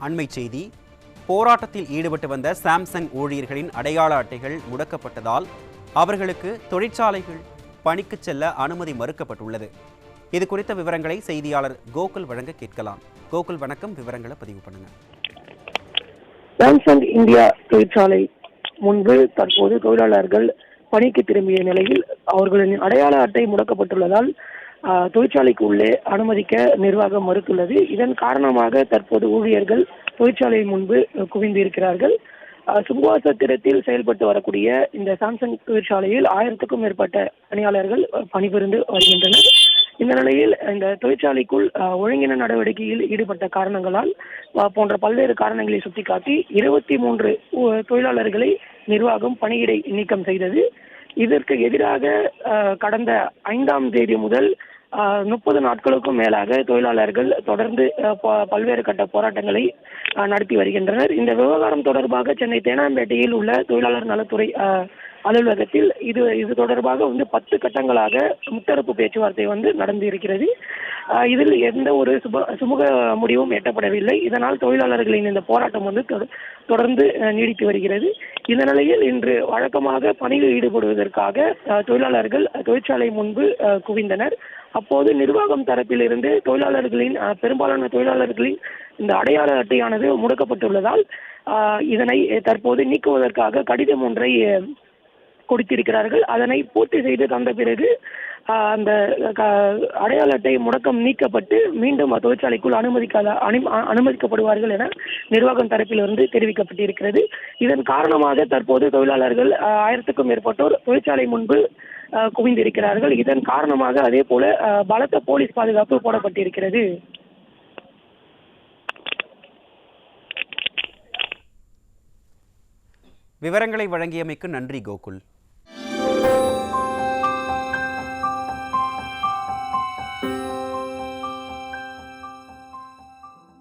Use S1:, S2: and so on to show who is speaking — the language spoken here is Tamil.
S1: அண்மை செய்தி. போராட்டத்தில் ஈடுபட்டு வந்த சாம்சங் ஊழியர்களின் அடையாள அட்டைகள் முடக்கப்பட்டதால் அவர்களுக்கு தொழிற்சாலைகள் பணிக்கு செல்ல அனுமதி மறுக்கப்பட்டுள்ளது. இது குறித்த விவரங்களை செய்தியாளர் கோகுல் வழங்க கேட்கலாம். கோகுல் வணக்கம். விவரங்களை பதிவு பண்ணுங்க.
S2: சாம்சங் இந்தியா தொழிற்சாலை முன்பு தற்போது தொழிலாளர்கள் பணிக்கு திரும்பிய நிலையில் அவர்களின் அடையாள அட்டை முடக்கப்பட்டுள்ளதால் தொழிற்சாலைக்கு உள்ளே அனுமதிக்க நிர்வாகம் மறுத்துள்ளது. இதன் காரணமாக தற்போது ஊழியர்கள் தொழிற்சாலை முன்பு குவிந்து இருக்கிறார்கள். ஆஹ், செயல்பட்டு வரக்கூடிய இந்த சாம்சங் தொழிற்சாலையில் ஆயிரத்துக்கும் மேற்பட்ட பணியாளர்கள் பணிபுரிந்து வருகின்றனர். இந்த நிலையில் இந்த தொழிற்சாலைக்குள் ஒழுங்கின நடவடிக்கையில் ஈடுபட்ட காரணங்களால் போன்ற பல்வேறு காரணங்களை சுட்டிக்காட்டி இருபத்தி மூன்று தொழிலாளர்களை நிர்வாகம் பணியிடை நீக்கம் செய்தது. இதற்கு எதிராக கடந்த ஐந்தாம் தேதி முதல் முப்பது நாட்களுக்கும் மேலாக தொழிலாளர்கள் தொடர்ந்து பல்வேறு கட்ட போராட்டங்களை நடத்தி வருகின்றனர். இந்த விவகாரம் தொடர்பாக சென்னை தேனாம்பேட்டையில் உள்ள தொழிலாளர் நலத்துறை அலுவலகத்தில் இது இது தொடர்பாக வந்து பத்து கட்டங்களாக முத்தரப்பு பேச்சுவார்த்தை வந்து நடந்து இருக்கிறது இதில் எந்த ஒரு சுப சுமூக முடிவும் எட்டப்படவில்லை. இதனால் தொழிலாளர்களின் இந்த போராட்டம் வந்து தொடர்ந்து அஹ், நீடித்து வருகிறது. இந்த நிலையில் இன்று வழக்கமாக பணியில் ஈடுபடுவதற்காக அஹ், தொழிலாளர்கள் தொழிற்சாலை முன்பு அஹ், குவிந்தனர். அப்போது நிர்வாகம் தரப்பிலிருந்து தொழிலாளர்களின் பெரும்பாலான தொழிலாளர்களின் இந்த அடையாள அட்டையானது முடக்கப்பட்டுள்ளதால் இதனை தற்போது நீக்குவதற்காக கடிதம் ஒன்றை கொடுத்திருக்கிறார்கள். அதனை பூர்த்தி செய்து தந்த பிறகு அந்த அடையாள அட்டை முடக்கம் நீக்கப்பட்டு மீண்டும் தொழிற்சாலைக்குள் அனுமதிக்காத அனு- அனுமதிக்கப்படுவார்கள் என நிர்வாகம் தரப்பிலிருந்து தெரிவிக்கப்பட்டிருக்கிறது. இதன் காரணமாக தற்போது தொழிலாளர்கள் ஆயிரத்துக்கும் மேற்பட்டோர் தொழிற்சாலை முன்பு குவிந்திருக்கிறார்கள். இதன் காரணமாக அதே போல பலத்த போலீஸ் பாதுகாப்பு போடப்பட்டிருக்கிறது.
S1: விவரங்களை வழங்கியமைக்கு நன்றி கோகுல்.